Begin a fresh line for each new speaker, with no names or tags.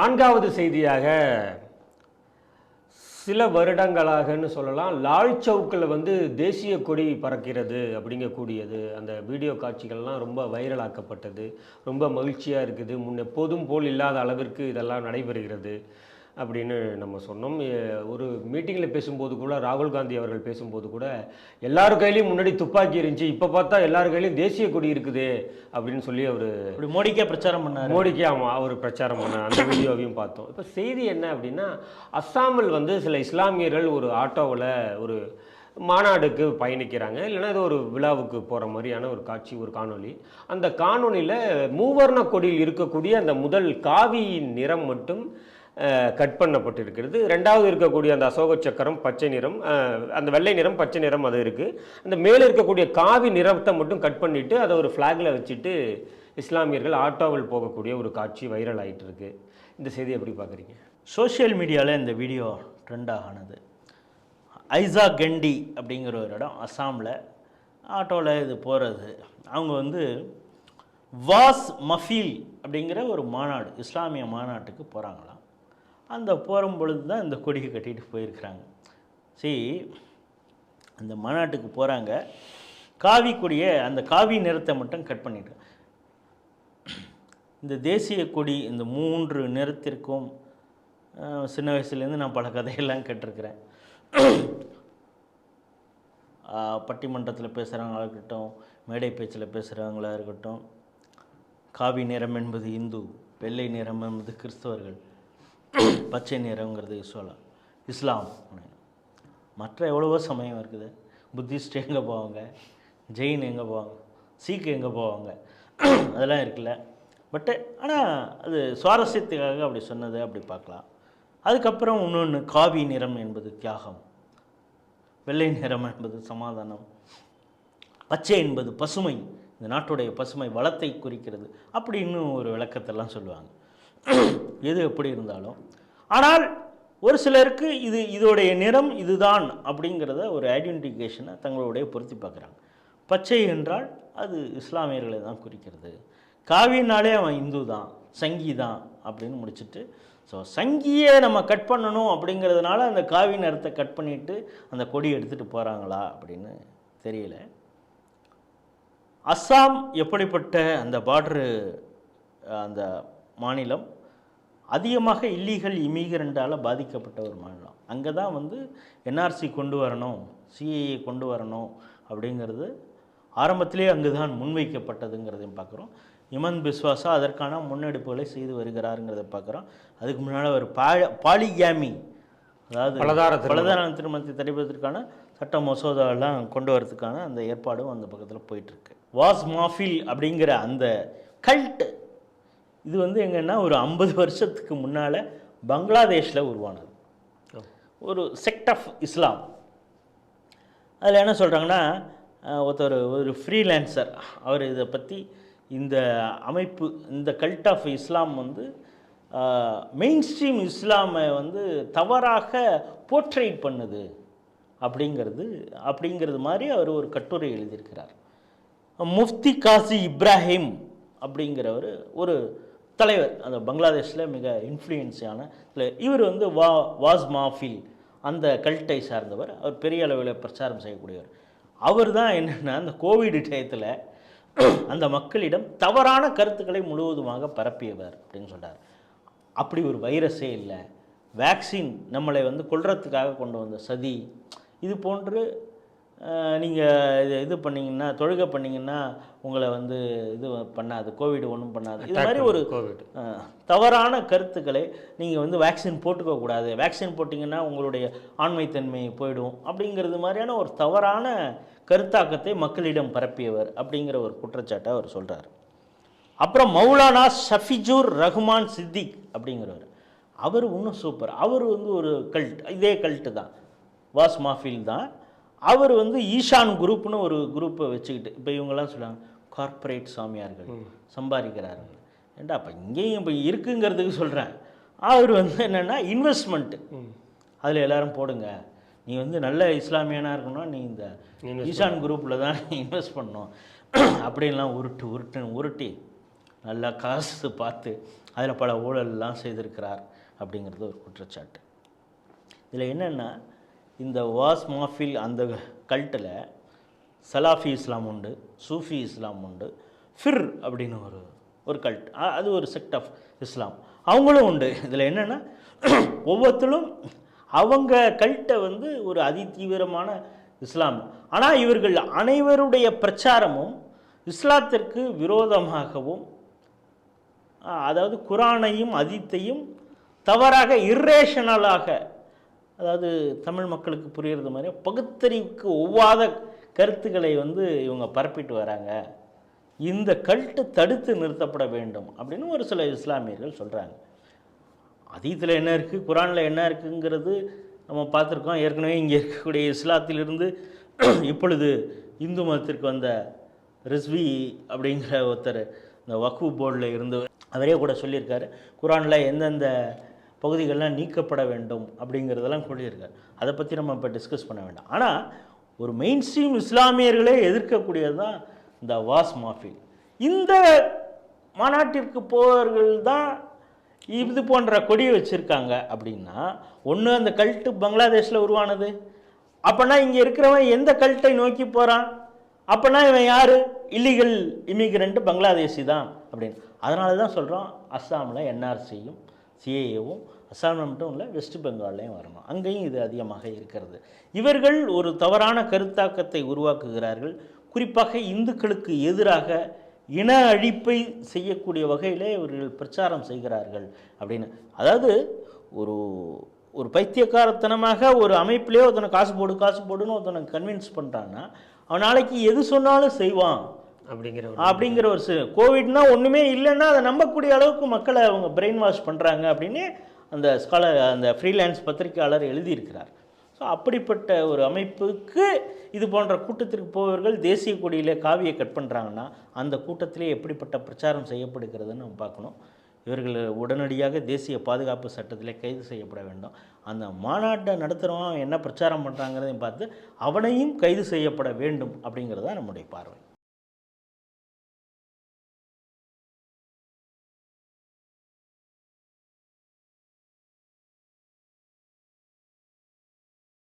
நான்காவது செய்தியாக சில வருடங்களாகன்னு சொல்லலாம் லால் சவுக்கில் வந்து தேசிய கொடி பறக்கிறது அப்படிங்கக்கூடியது. அந்த வீடியோ காட்சிகள்லாம் ரொம்ப வைரலாக்கப்பட்டது. ரொம்ப மகிழ்ச்சியாக இருக்குது. முன் எப்போதும் போல் இல்லாத அளவிற்கு இதெல்லாம் நடைபெறுகிறது. அப்படின்னு நம்ம சொன்னோம். ஒரு மீட்டிங்கில் பேசும்போது கூட ராகுல் காந்தி அவர்கள் பேசும்போது கூட எல்லார் கையிலையும் முன்னாடி துப்பாக்கி இருந்துச்சு இப்போ பார்த்தா எல்லார் கையிலையும் தேசிய கொடி இருக்குது அப்படின்னு சொல்லி அவர்
மோடிக்கே பிரச்சாரம் பண்ணாரு.
மோடிக்கு ஆமாம் அவர் பிரச்சாரம் பண்ண அந்த வீடியோவையும் பார்த்தோம். இப்போ செய்தி என்ன அப்படின்னா அஸ்ஸாமில் வந்து சில இஸ்லாமியர்கள் ஒரு ஆட்டோவில் ஒரு மாநாடுக்கு பயணிக்கிறாங்க. இல்லைன்னா ஏதோ ஒரு விழாவுக்கு போகிற மாதிரியான ஒரு காட்சி ஒரு காணொளி. அந்த காணொளியில் மூவர்ண கொடியில் இருக்கக்கூடிய அந்த முதல் காவியின் நிறம் மட்டும் கட் பண்ணப்பட்டிருக்கிறது. ரெண்டாவது இருக்கக்கூடிய அந்த அசோக சக்கரம் பச்சை நிறம் அந்த வெள்ளை நிறம் பச்சை நிறம் அது இருக்குது அந்த மேலே இருக்கக்கூடிய காவி நிறத்தை மட்டும் கட் பண்ணிவிட்டு அதை ஒரு ஃப்ளாகில் வச்சுட்டு இஸ்லாமியர்கள் ஆட்டோவில் போகக்கூடிய ஒரு காட்சி வைரல் ஆயிட்டு இருக்கு இந்த செய்தி எப்படி பார்க்குறீங்க?
சோஷியல் மீடியாவில் இந்த வீடியோ ட்ரெண்ட் ஆனது. ஐசா கெண்டி அப்படிங்கிற ஒரு இடம் அஸ்ஸாமில் ஆட்டோவில் இது போகிறது அவங்க வந்து வாஸ் மஃபீல் அப்படிங்கிற ஒரு மாநாடு இஸ்லாமிய மாநாட்டுக்கு போகிறாங்களாம் அந்த போகும் பொழுது தான் இந்த கொடியை கட்டிட்டு போயிருக்கிறாங்க. சரி அந்த மாநாட்டுக்கு போகிறாங்க காவி கொடியை அந்த காவி நிறத்தை மட்டும் கட் பண்ணிட்டு. இந்த தேசிய கொடி இந்த மூன்று நிறத்திற்கும் சின்ன வயசுலேருந்து நான் பல கதையெல்லாம் கேட்டிருக்கிறேன். பட்டிமன்றத்தில் பேசுகிறவங்களா இருக்கட்டும் மேடை பேச்சில் பேசுகிறவங்களாக இருக்கட்டும் காவி நிறம் என்பது இந்து வெள்ளை நிறம் என்பது கிறிஸ்தவர்கள். பச்சை நிறங்கிறது இஸ்லாம் இஸ்லாம். மற்ற எவ்வளவோ சமயம் இருக்குது. புத்திஸ்ட் எங்கே போவாங்க? ஜெயின் எங்கே போவாங்க? சீக்கு எங்கே போவாங்க? அதெல்லாம் இருக்குல்ல. பட்டு ஆனால் அது சுவாரஸ்யத்துக்காக அப்படி சொன்னது அப்படி பார்க்கலாம். அதுக்கப்புறம் இன்னொன்று காவி நிறம் என்பது தியாகம். வெள்ளை நிறம் என்பது சமாதானம். பச்சை என்பது பசுமை. இந்த நாட்டுடைய பசுமை வளத்தை குறிக்கிறது. அப்படின்னு ஒரு விளக்கத்தெல்லாம் சொல்லுவாங்க. எது எப்படி இருந்தாலும். ஆனால் ஒரு சிலருக்கு இது இதோடைய நிறம் இதுதான் அப்படிங்கிறத ஒரு ஐடென்டிஃபிகேஷனை தங்களுடைய பொருத்தி பார்க்குறாங்க. பச்சை என்றால் அது இஸ்லாமியர்களை தான் குறிக்கிறது. காவினாலே அவன் இந்து தான் சங்கி தான் அப்படின்னு முடிச்சுட்டு ஸோ சங்கியை நம்ம கட் பண்ணணும் அப்படிங்கிறதுனால அந்த காவி நிறத்தை கட் பண்ணிட்டு அந்த கொடி எடுத்துகிட்டு போகிறாங்களா அப்படின்னு தெரியல. அஸ்ஸாம் எப்படிப்பட்ட அந்த பார்டரு அந்த மாநிலம் அதிகமாக இல்லீகல் இமிகிரண்டால் பாதிக்கப்பட்ட ஒரு மாநிலம். அங்கே தான் வந்து என்ஆர்சி கொண்டு வரணும் சிஏஏ கொண்டு வரணும் அப்படிங்கிறது ஆரம்பத்திலே அங்கு தான் முன்வைக்கப்பட்டதுங்கிறதையும் பார்க்குறோம். இமன் பிஸ்வாசா அதற்கான முன்னெடுப்புகளை செய்து வருகிறாருங்கிறத பார்க்குறோம். அதுக்கு முன்னால் ஒரு பா பாலிகேமி அதாவது
பலதார.
பலதார திருமணத்தை தடுப்பதற்கான சட்ட மசோதாவெல்லாம் கொண்டு வரதுக்கான அந்த ஏற்பாடும் அந்த பக்கத்தில் போயிட்டுருக்கு. வாஸ் மாஃபில் அப்படிங்கிற அந்த கல்ட் இது வந்து எங்கன்னா ஒரு ஐம்பது வருஷத்துக்கு முன்னால் பங்களாதேஷில் உருவானது. ஒரு செக்ட் ஆஃப் இஸ்லாம் அதில் என்ன சொல்கிறாங்கன்னா ஒருத்தர் ஒரு ஃப்ரீலான்சர் அவர் இதை பற்றி இந்த அமைப்பு இந்த கல்ட் ஆஃப் இஸ்லாம் வந்து மெயின் ஸ்ட்ரீம் இஸ்லாமை வந்து தவறாக போர்ட்ரேட் பண்ணுது. அப்படிங்கிறது அப்படிங்கிறது மாதிரி அவர் ஒரு கட்டுரை எழுதியிருக்கிறார். முஃப்தி காசி இப்ராஹிம் அப்படிங்கிறவர் ஒரு தலைவர் அந்த பங்களாதேஷில் மிக இன்ஃப்ளூயன்ஸான இவர் வந்து வா வாஸ் மாஃபில் அந்த கல்ட்டை சார்ந்தவர். அவர் பெரிய அளவில் பிரச்சாரம் செய்யக்கூடியவர். அவர் தான் என்னென்னா அந்த கோவிட் டயத்தில் அந்த மக்களிடம் தவறான கருத்துக்களை முழுவதுமாக பரப்பியவர் அப்படின்னு சொல்கிறார் அப்படி ஒரு வைரஸே இல்லை. வேக்சின் நம்மளை வந்து கொள்றதுக்காக கொண்டு வந்த சதி இது போன்று நீங்கள் இது இது பண்ணீங்கன்னா தொழுகை பண்ணீங்கன்னா உங்களை வந்து இது பண்ணாது கோவிட் ஒன்றும் பண்ணாது. இது மாதிரி ஒரு
கோவிட்
தவறான கருத்துக்களை நீங்கள் வந்து வேக்சின் போட்டுக்க கூடாது வேக்சின் போட்டிங்கன்னா உங்களுடைய ஆண்மைத்தன்மை போயிடும். அப்படிங்கிறது மாதிரியான ஒரு தவறான கருத்தாக்கத்தை மக்களிடம் பரப்பியவர் அப்படிங்கிற ஒரு குற்றச்சாட்டை அவர் சொல்கிறார் அப்புறம் மௌலானா ஷஃபிஜூர் ரஹ்மான் சித்திக் அப்படிங்கிறவர். அவர் இன்னும் சூப்பர் அவர் வந்து ஒரு கல்ட் இதே கல்ட்டு தான். வாஸ் மாஃபில் தான். அவர் வந்து ஈஷான் குரூப்னு ஒரு குரூப்பை வச்சுக்கிட்டு இப்போ இவங்கெல்லாம் சொல்லுவாங்க கார்ப்பரேட் சாமியார்கள் சம்பாதிக்கிறார்கள். ஏண்டா அப்போ இங்கேயும் இப்போ இருக்குங்கிறதுக்கு சொல்கிறேன் அவர் வந்து என்னென்னா இன்வெஸ்ட்மெண்ட்டு அதில் எல்லாரும் போடுங்க. நீ வந்து நல்ல இஸ்லாமியனாக இருக்கணும்னா நீ இந்த ஈஷான் குரூப்பில் தான் நீ இன்வெஸ்ட் பண்ணணும். அப்படின்லாம் உருட்டு உருட்டுன்னு உருட்டி நல்லா காசு பார்த்து அதில் பல ஊழல்லாம் செய்திருக்கிறார் அப்படிங்கிறது ஒரு குற்றச்சாட்டு. இதில் என்னென்னா இந்த வாஸ் மாஃபில் அந்த கல்ட்டில் சலாஃபி இஸ்லாம் உண்டு சூஃபி இஸ்லாம் உண்டு ஃபிர் அப்படின்னு ஒரு ஒரு கல்ட். அது ஒரு செக்ட் ஆஃப் இஸ்லாம். அவங்களும் உண்டு. இதில் என்னென்னா ஒவ்வொருத்தரும் அவங்க கல்ட்டை வந்து ஒரு அதிதீவிரமான இஸ்லாம். ஆனால் இவர்கள் அனைவருடைய பிரச்சாரமும் இஸ்லாத்திற்கு விரோதமாகவும் அதாவது குரானையும் அதித்தையும் தவறாக இர்ரேஷனலாக அதாவது தமிழ் மக்களுக்கு புரிகிறது மாதிரி பகுத்தறிவுக்கு ஒவ்வாத கருத்துக்களை வந்து இவங்க பரப்பிட்டு வராங்க. இந்த கல்ட்டு தடுத்து நிறுத்தப்பட வேண்டும் அப்படின்னு ஒரு சில இஸ்லாமியர்கள் சொல்கிறாங்க அதீத்தில் என்ன இருக்குது குரானில் என்ன இருக்குங்கிறது நம்ம பார்த்துருக்கோம். ஏற்கனவே இங்கே இருக்கக்கூடிய இஸ்லாத்திலிருந்து இப்பொழுது இந்து மதத்திற்கு வந்த ரிஸ்வி அப்படிங்கிற ஒருத்தர் இந்த வக்ஃபு போர்டில் இருந்து அவரே கூட சொல்லியிருக்காரு. குரானில் எந்தெந்த பகுதிகள்லாம் நீக்கப்பட வேண்டும் அப்படிங்கிறதெல்லாம் சொல்லியிருக்காரு. அதை பற்றி நம்ம இப்போ டிஸ்கஸ் பண்ண வேண்டாம். ஆனால் ஒரு மெயின் ஸ்ட்ரீம் இஸ்லாமியர்களே எதிர்க்கக்கூடியது தான் இந்த வாஸ் மாஃபி இந்த மாநாட்டிற்கு போவர்கள் தான் இது போன்ற கொடியை வச்சுருக்காங்க அப்படின்னா ஒன்று அந்த கல்ட்டு பங்களாதேஷில் உருவானது. அப்போனா இங்கே இருக்கிறவன் எந்த கல்ட்டை நோக்கி போகிறான் அப்போனா இவன் யார்? இல்லீகல் இமிகிரண்ட் பங்களாதேசி தான் அப்படின்னு. அதனால தான் சொல்கிறோம் அஸ்ஸாமில் என்ஆர்சியும் சிஏஏவும் அஸ்ஸாமில் மட்டும் இல்லை வெஸ்ட் பெங்கால்லையும் வரணும். அங்கேயும் இது அதிகமாக இருக்கிறது. இவர்கள் ஒரு தவறான கருத்தாக்கத்தை உருவாக்குகிறார்கள். குறிப்பாக இந்துக்களுக்கு எதிராக இன அழிப்பை செய்யக்கூடிய வகையிலே இவர்கள் பிரச்சாரம் செய்கிறார்கள் அப்படின்னு. அதாவது ஒரு ஒரு பைத்தியக்காரத்தனமாக ஒரு அமைப்பிலே ஒருத்தனை காசு போடு காசு போடுன்னு ஒருத்தனை கன்வின்ஸ் பண்ணுறான்னா அவன் நாளைக்கு எது சொன்னாலும் செய்வான்.
அப்படிங்கிற ஒரு
அப்படிங்கிற ஒரு சி- கோவிட்னா ஒன்றுமே இல்லைன்னா அதை நம்பக்கூடிய அளவுக்கு மக்களை அவங்க பிரெயின் வாஷ் பண்ணுறாங்க அப்படின்னு அந்த ஸ்காலர் அந்த ஃப்ரீலான்ஸ் பத்திரிக்கையாளர் எழுதியிருக்கிறார். ஸோ அப்படிப்பட்ட ஒரு அமைப்புக்கு இது போன்ற கூட்டத்திற்கு போவர்கள் தேசிய கொடியிலே காவியை கட் பண்ணுறாங்கன்னா அந்த கூட்டத்திலே எப்படிப்பட்ட பிரச்சாரம் செய்யப்படுகிறதுன்னு நம்ம பார்க்கணும். இவர்கள் உடனடியாக தேசிய பாதுகாப்பு சட்டத்திலே கைது செய்யப்பட வேண்டும். அந்த மாநாட்டை நடத்துகிறவன் என்ன பிரச்சாரம் பண்ணுறாங்கிறதையும் பார்த்து அவனையும் கைது செய்யப்பட வேண்டும் அப்படிங்கிறது தான் நம்முடைய பார்வை.